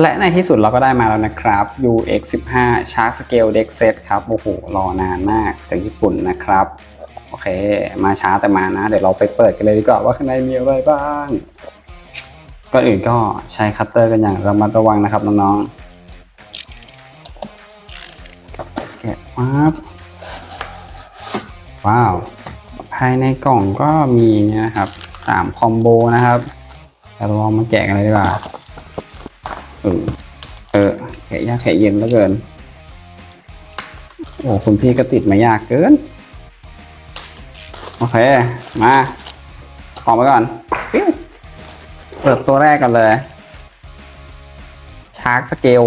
และในที่สุดเราก็ได้มาแล้วนะครับ UX 15 Shark Scale Deck Set ครับ โอ้โห รอนานมากจากญี่ปุ่นนะครับ โอเค มาช้าแต่มานะ เดี๋ยวเราไปเปิดกันเลยดีกว่าว่าข้างในมีอะไรบ้าง ก่อนอื่นก็ใช้คัตเตอร์กันอย่างระมัดระวังนะครับน้องๆ แกะปั๊บว้าว ภายในกล่องก็มีนะครับสามคอมโบนะครับเดี๋ยวเราลองมาแกะกันเลยดีกว่า เออเออแกะยากแกะเย็นเหลือเกินโอ้คุณพี่ก็ติดมายากเกิน โอเค มาขอกมาก่อน เปิดตัวแรกกันเลย ชาร์กสเกล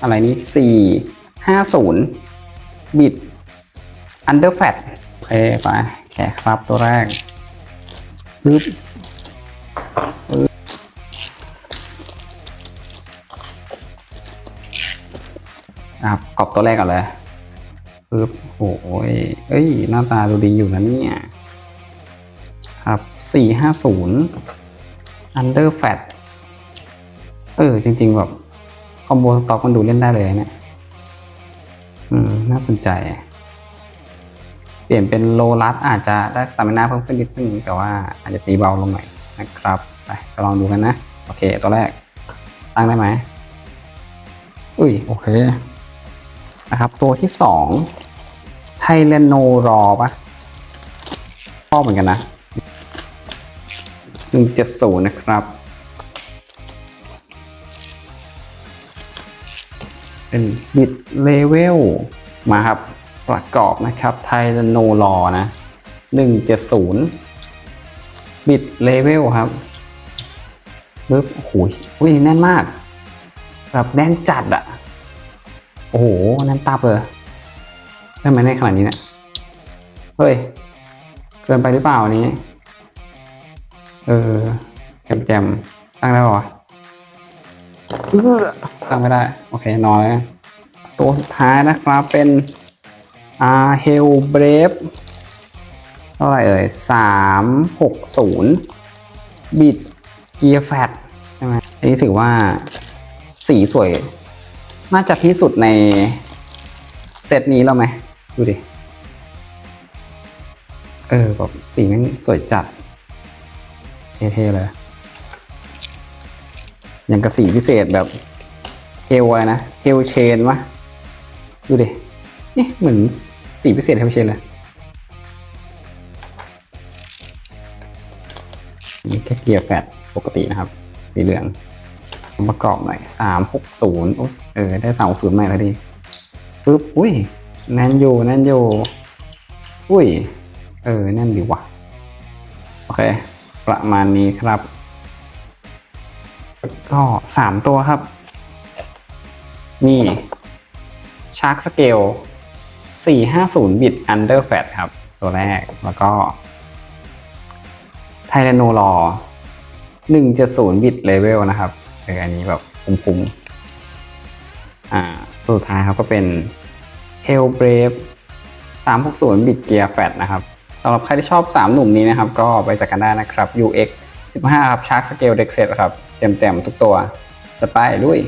อะไรนี่สี่ห้าศูนย์บิดอันเดอร์แฟตโอเคไปแกะครับตัวแรกปึ๊บนะครับ กรอบตัวแรกก่อนเลยปึ๊บโอ้ยเอ้ย หน้าตาดูดีอยู่นะเนี่ย ครับสี่ห้าศูนย์ under fat เออ จริง ๆ แบบ คอมโบสต็อกมันดูเล่นได้เลยเนี่ยอืม น่าสนใจ เปลี่ยนเป็นโลลัสอาจจะได้สตามินาเพิ่มขึ้นนิดนึง แต่ว่าอาจจะตีเบาลงหน่อยนะครับ ไปลองดูกันนะ โอเค ตัวแรก ตั้งได้ไหมอุ้ย โอเค นะครับ ตัวที่สองไทเลโนรอปะชอบเหมือนกันนะหนึ่งเจ็ดศูนย์นะครับ เป็นบิดเลเวลมาครับ ประกอบนะครับไทเลโนรอนะหนึ่งเจ็ดศูนย์บิดเลเวลครับปึ๊บโอ้โหอุ้ยแน่นมาก แบบแน่นจัดอะ โอ้โหนั่นตับเลยได้ไหมในขนาดนี้เนี่ย เฮ้ย เกินไปหรือเปล่านี้ เออแจมแจมๆตั้งได้ป่าวะเออตั้งไม่ได้ โอเคนอนแล้วตัวสุดท้ายนะครับเป็นอาเฮลเบรฟเท่าไหร่เอ่ยสามหกศูนย์บิดเกียร์แฟตใช่ไหมอันนี้ถือว่าสีสวย น่าจะที่สุดในเซตนี้แล้วไหมดูดิ เออแบบสีม่งสวยจัด เท่ๆเลย อย่างกับสีพิเศษแบบเฮลอะไรนะเฮลเชนวะดูดินี่เหมือนสีพิเศษเฮลเชนเลยนี่แค่เกียร์แฟตปกตินะครับ สีเหลือง ประกอบหน่อยสามหกศูนย์เออ ได้สามหกศูนย์ใหม่แล้วดีปึ๊บ อุ้ย แน่นอยู่แน่นอยู่อุ้ย เออ แน่นดีว่ะ โอเค ประมาณนี้ครับ ก็สามตัวครับ นี่ Shark Scale 450 bit under fat ครับ ตัวแรกแล้วก็ไทเรโนลอ170 bit level นะครับ เอออันนี้แบบคุ้มๆอ่าตัวสุดท้ายครับก็เป็น Hell Brave 360 bit gear fat นะครับสำหรับใครที่ชอบ 3 หนุ่มนี้นะครับ ก็ไปจัดกันได้นะครับ UX 15 ครับ Shark Scale Deck Set ครับ เต็มๆทุกตัว จะไปลุย